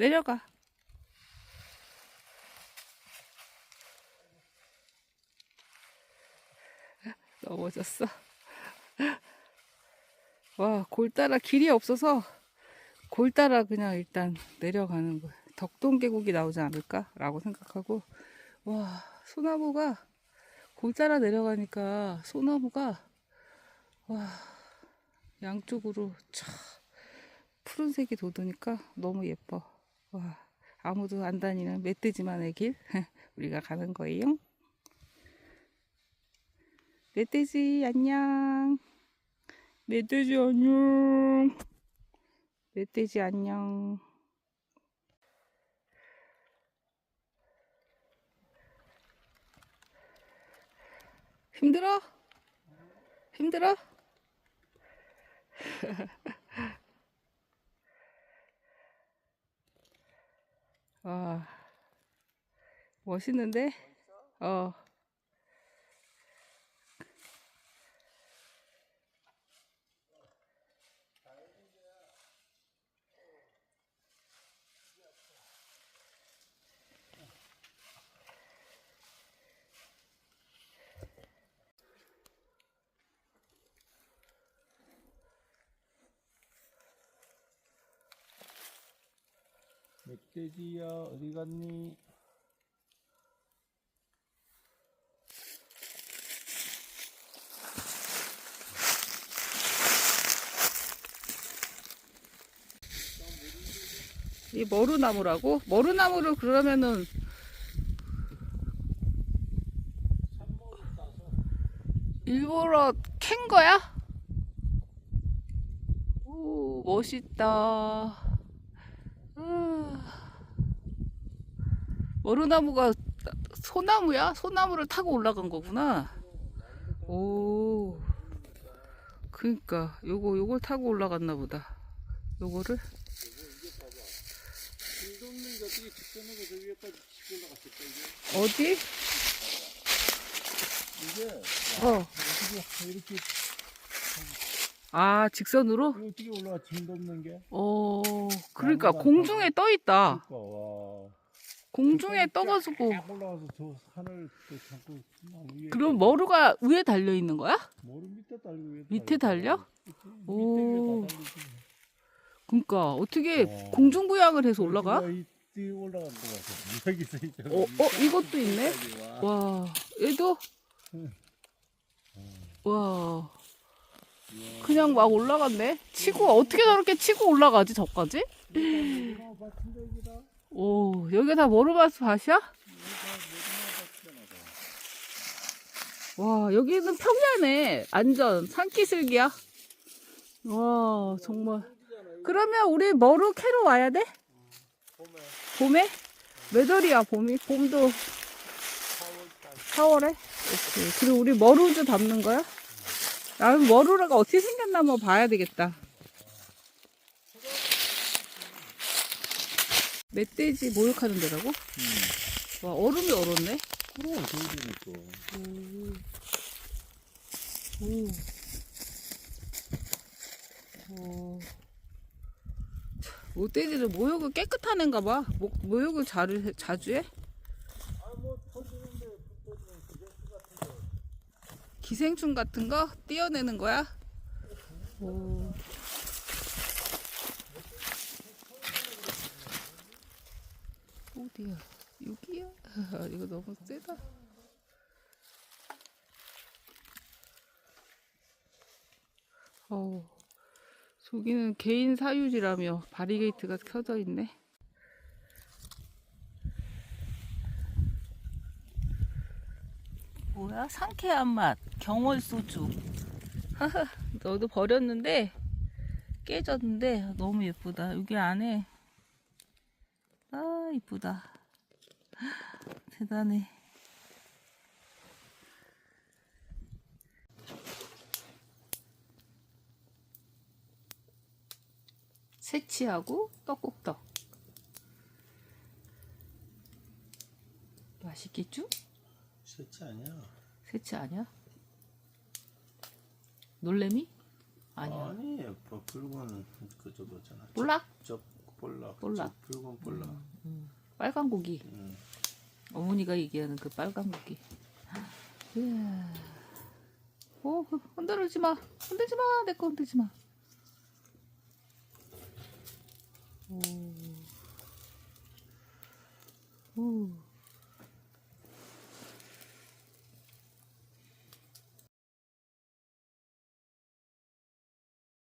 내려가. 넘어졌어. 와, 골 따라 길이 없어서 골 따라 그냥 일단 내려가는 거야. 덕동 계곡이 나오지 않을까라고 생각하고 와, 소나무가 골 따라 내려가니까 소나무가 와, 양쪽으로 차 푸른색이 돋으니까 너무 예뻐. 와, 아무도 안 다니는 멧돼지만의 길 우리가 가는 거예요. 멧돼지 안녕. 멧돼지 안녕. 멧돼지 안녕. 힘들어? 힘들어? 와, 멋있는데? 어. 멧돼지야 어디 갔니? 이 머루나무라고? 머루나무를 그러면은 일부러 캔 거야? 오, 멋있다. 머루나무가 소나무야? 소나무를 타고 올라간 거구나. 오. 그니까 요거 요걸 타고 올라갔나 보다. 요거를? 어디? 어. 이렇게 아, 직선으로? 어떻게 올라가 길 돕는 게? 어, 그러니까 공중에 떠 있다. 그러니까 와. 공중에 떠가지고. 쫙 올라가서 저 산을 또 잡고 나무 위에. 그럼 머루가 위에 달려 있는 거야? 머리 밑에 달리고 위에 밑에 달려? 밑에 오. 위에 다 달리지. 그러니까 어떻게 어. 공중 부양을 해서 올라가? 이거 이 올라간 거 같아. 여기서 이제. 어, 어, 이것도 있네? 와. 와, 얘도? 응. 와, 그냥 막 올라갔네? 치고, 어떻게 저렇게 치고 올라가지, 저까지? 오, 여기가 다 머루바스 밭이야? 와, 여기는 평야네. 안전, 산기슭이야. 와, 정말. 그러면 우리 머루 캐러 와야 돼? 봄에? 몇 월이야, 봄이? 봄도 4월에? 오케이. 그리고 우리 머루주 담는 거야? 나는 머루가 어떻게 생겼나 한번 봐야 되겠다. 멧돼지 모욕하는 데라고? 와, 얼음이 얼었네? 그럼. 오. 오. 멧돼지는 모욕을 깨끗한 애인가 봐. 모, 모욕을 자주, 자주 해? 기생충 같은 거 띄어내는 거야? 오. 어디야? 여기야? 이거 너무 세다. 어우. 저기는 개인 사유지라며 바리게이트가 켜져 있네. 뭐야? 상쾌한 맛. 경월 소주. 너도 버렸는데 깨졌는데 너무 예쁘다. 여기 안에 아 이쁘다. 대단해. 새치하고 떡국떡. 맛있겠죠? 세치 아니야? 새치 아니야? 놀래미? 아니야. 아니, 붉은 그 저거잖아. 몰라? 저 볼락. 볼락. 붉은 볼락. 빨간 고기. 음. 어머니가 얘기하는 그 빨간 고기. 이야. 오, 그 흔들지 마. 흔들지 마. 내 거 흔들지 마. 오. 오.